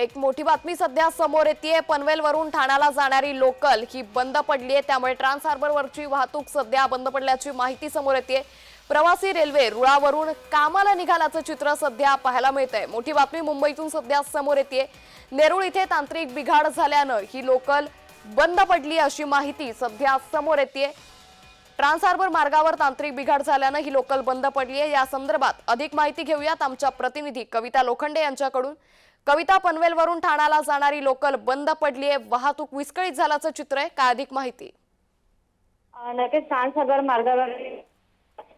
एक मोठी बातमी सध्या समोर येते पनवेलवरून ठाण्याला जाणारी लोकल ही बंद पडली आहे त्यामुळे ट्रान्स हार्बरवरची वाहतूक सध्या बंद पडल्याची माहिती समोर येते प्रवासी रेल्वे रुळावरून कामाला निघाल्याचं चित्र सध्या पाहायला मिळतंय. मोठी बातमी मुंबईतून सध्या समोर येते नेरूळ इथे तांत्रिक बिघाड झाल्यानं ही लोकल बंद पडली अशी माहिती सध्या समोर येते ट्रान्स हार्बर मार्गावर तांत्रिक बिघाड झाल्यानं ही लोकल बंद पडली आहे. या संदर्भात अधिक माहिती घेऊयात आमच्या प्रतिनिधी कविता लोखंडे यांच्याकडून. कविता पनवेलवरून ठाण्याला जाणारी लोकल बंद पडली आहे. वाहतूक विस्कळीत झाल्याचं चित्र आहे. काय अधिक माहिती? अ, नक्कीच मार्गावर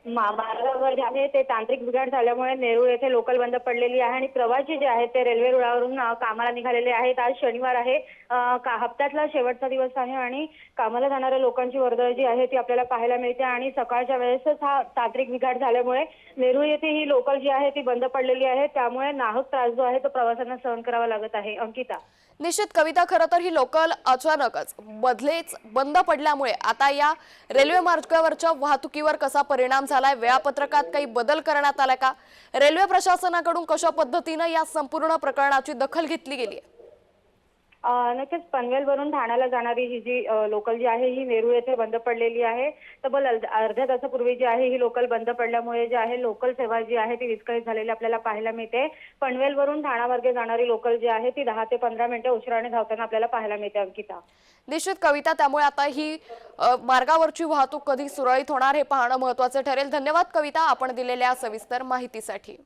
मार्गावर जे आहे ते तांत्रिक बिघाड झाल्यामुळे नेरूळ येथे लोकल बंद पडलेली आहे आणि प्रवासी जे आहेत ते रेल्वे रुळावरून कामाला निघालेले आहेत. आज शनिवार आहे. हप्त्यातला शेवटचा दिवस आहे आणि कामाला जाणाऱ्या लोकांची वर्दळ जी आहे ती आपल्याला पाहायला मिळते आणि सकाळच्या वेळेसच हा तांत्रिक बिघाड झाल्यामुळे नेरूळ येथे ही लोकल जी आहे ती बंद पडलेली आहे. त्यामुळे नाहक त्रास जो आहे तो प्रवाशांना सहन करावा लागत आहे. अंकिता. निश्चित कविता खरं तर ही लोकल अचानकच बदलेच बंद पडल्यामुळे आता या रेल्वे मार्गावरच्या वाहतुकीवर कसा परिणाम झालाय? वेळापत्रकात काही बदल करण्यात आलाय का? रेल्वे प्रशासनाकडून कशा पद्धतीनं या संपूर्ण प्रकरणाची दखल घेतली गेली आहे नक्कीच पनवेलवरून ठाण्याला जाणारी ही जी लोकल जी आहे ही नेरूळ येथे बंद पडलेली आहे. तब्बल अर्ध- अर्ध्या तासापूर्वी जी आहे ही लोकल बंद पडल्यामुळे जी आहे लोकल सेवा जी आहे ती विस्कळीत झालेली आपल्याला पाहायला मिळते. पनवेलवरून ठाणामार्गे जाणारी लोकल जी आहे ती दहा ते पंधरा मिनिटं उशिराने धावताना आपल्याला पाहायला मिळते अंकिता. निश्चित कविता त्यामुळे आता ही मार्गावरची वाहतूक कधी सुरळीत होणार हे पाहणं महत्वाचं ठरेल. धन्यवाद कविता आपण दिलेल्या सविस्तर माहितीसाठी.